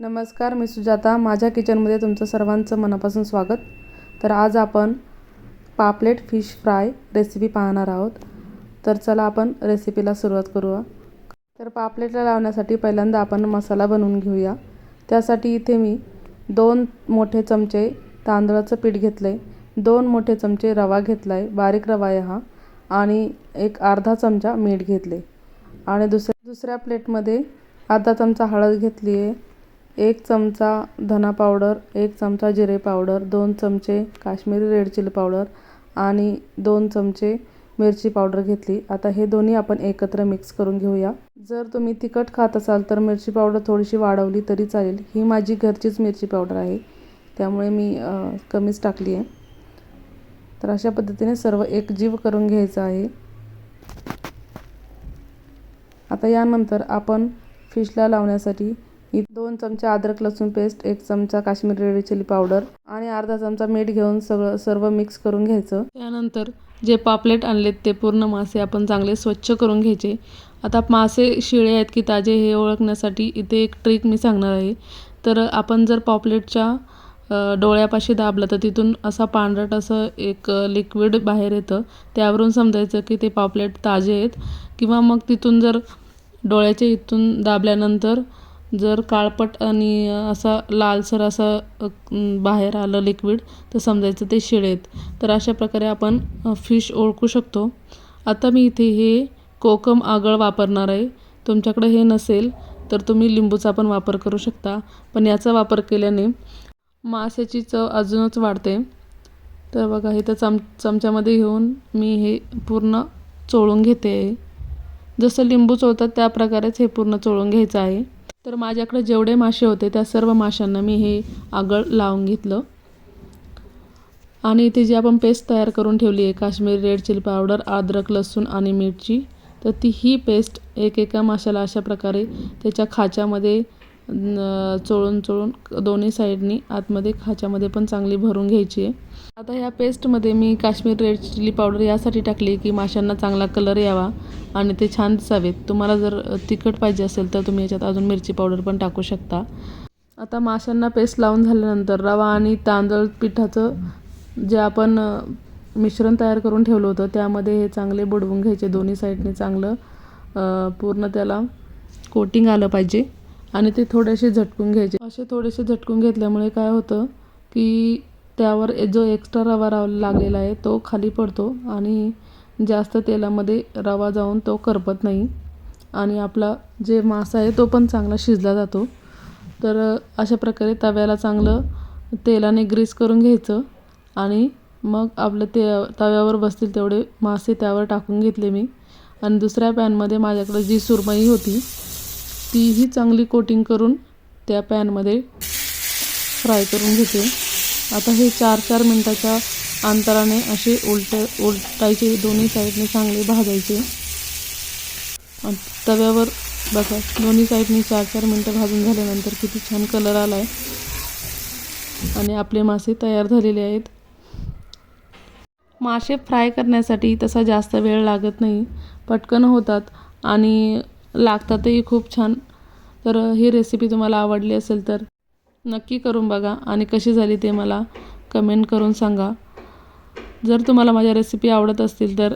नमस्कार मी सुजाता. माझ्या किचनमध्ये तुमचं सर्वांचं मनापासून स्वागत. तर आज आपण पापलेट फिश फ्राय रेसिपी पाहणार आहोत. तर चला आपण रेसिपीला सुरुवात करूया. तर पापलेटला लावण्यासाठी पहिल्यांदा आपण मसाला बनवून घेऊया. त्यासाठी इथे मी दोन मोठे चमचे तांदळाचं पीठ घेतलं आहे दोन मोठे चमचे रवा घेतला आहे बारीक रवा आहे हा आणि एक अर्धा चमचा मीठ घेतले आणि दुसऱ्या दुसऱ्या प्लेटमध्ये अर्धा चमचा हळद घेतली आहे एक चमचा धना पावडर एक चमचा जिरे पावडर दोन चमचे काश्मीरी रेड चिली पावडर आणि दोन चमचे मिरची पावडर घेतली. आता हे दोन्ही आपण एकत्र मिक्स करून घेऊया. जर तुम्ही तिखट खात असाल तर मिरची पावडर थोडीशी वाढवली तरी चालेल. ही माझी घरचीच मिरची पावडर आहे. त्यामुळे मी कमीच टाकली आहे. तर अशा पद्धतीने सर्व एकजीव करून घ्यायचं आहे. आता यानंतर आपण फिशला लावण्यासाठी दोन चमचे अद्रक लसूण पेस्ट एक चमचा काश्मीरी रेड चिली पावडर आणि अर्धा चमचा मीठ घेऊन सगळं सर्व मिक्स करून घ्यायचं. त्यानंतर जे पापलेट आणलेत ते पूर्ण मासे आपण चांगले स्वच्छ करून घ्यायचे. आता मासे शिळे आहेत की ताजे हे ओळखण्यासाठी इथे एक ट्रिक मी सांगणार आहे. तर आपण जर पॉपलेटच्या डोळ्यापाशी दाबलं तर तिथून असा पांढरट असं एक लिक्विड बाहेर येतं. त्यावरून समजायचं की ते पॉपलेट ताजे आहेत. किंवा मग तिथून जर डोळ्याच्या इथून दाबल्यानंतर जर काळपट आणि असा लालसर असं बाहेर आलं लिक्विड तर समजायचं ते शिळे आहेत तर अशा प्रकारे आपण फिश ओळखू शकतो. आता मी इथे हे कोकम आगळ वापरणार आहे. तुमच्याकडे हे नसेल तर तुम्ही लिंबूचा पण वापर करू शकता. पण याचा वापर केल्याने माशाची चव अजूनच वाढते. तर बघा इथं चम चमच्यामध्ये घेऊन मी हे पूर्ण चोळून घेते. आहे जसं लिंबू चोळतात त्या प्रकारेच हे पूर्ण चोळून घ्यायचं आहे. तर माझ्याकडे जेवढे मासे होते त्या सर्व माशांना मी हे आगळ लावून घेतलं. आणि इथे जी आपण पेस्ट तयार करून ठेवली आहे काश्मीरी रेड चिली पावडर अद्रक लसूण आणि मिरची तर ती ही पेस्ट एक एका माशाला अशा प्रकारे त्याच्या खाच्यामध्ये चोळून चोळून दोन्ही साईडनी आतमध्ये खाच्यामध्ये पण चांगली भरून घ्यायची आहे. आता ह्या पेस्टमध्ये मी काश्मीर रेड चिली पावडर यासाठी टाकली की माशांना चांगला कलर यावा आणि ते छान दिसावेत. तुम्हाला जर तिखट पाहिजे असेल तर तुम्ही याच्यात अजून मिरची पावडर पण टाकू शकता. आता माशांना पेस्ट लावून झाल्यानंतर रवा आणि तांदळ पिठाचं जे आपण मिश्रण तयार करून ठेवलं होतं त्यामध्ये हे चांगले बुडवून घ्यायचे. दोन्ही साईडने चांगलं पूर्ण त्याला कोटिंग आलं पाहिजे. आणि ते थोडेसे झटकून घ्यायचे. असे थोडेसे झटकून घेतल्यामुळे काय होतं की त्यावर जो एक्स्ट्रा रवा राव लागलेला आहे तो खाली पडतो आणि जास्त तेलामध्ये रवा जाऊन तो करपत नाही. आणि आपला जे मासा आहे तो पण चांगला शिजला जातो. तर अशा प्रकारे तव्याला चांगलं तेलाने ग्रीस करून घ्यायचं आणि मग आपलं ते तव्यावर बसतील तेवढे मासे त्यावर टाकून घेतले मी. आणि दुसऱ्या पॅनमध्ये माझ्याकडं जी सुरमई होती तीही चांगली कोटिंग करून त्या पॅनमध्ये फ्राय करून घेते. आता हे चार चार मिनटाच्या अंतराने असे उलट उलटायचे दोन्ही साईडने चांगले भाजायचे. तव्यावर बघा दोन्ही साईडने चार चार मिनटं भाजून झाल्यानंतर किती छान कलर आला आहे आणि आपले मासे तयार झालेले आहेत. मासे फ्राय करण्यासाठी तसा जास्त वेळ लागत नाही. पटकन होतात. आणि लागतातही खूप छान. तर ही रेसिपी तुम्हाला आवडली असेल तर नक्की करून बघा आणि कशी झाली ते मला कमेंट करून सांगा. जर तुम्हाला माझ्या रेसिपी आवडत असतील तर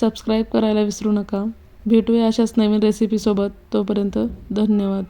सबस्क्राईब करायला विसरू नका. भेटूया अशाच नवीन रेसिपीसोबत तोपर्यंत धन्यवाद.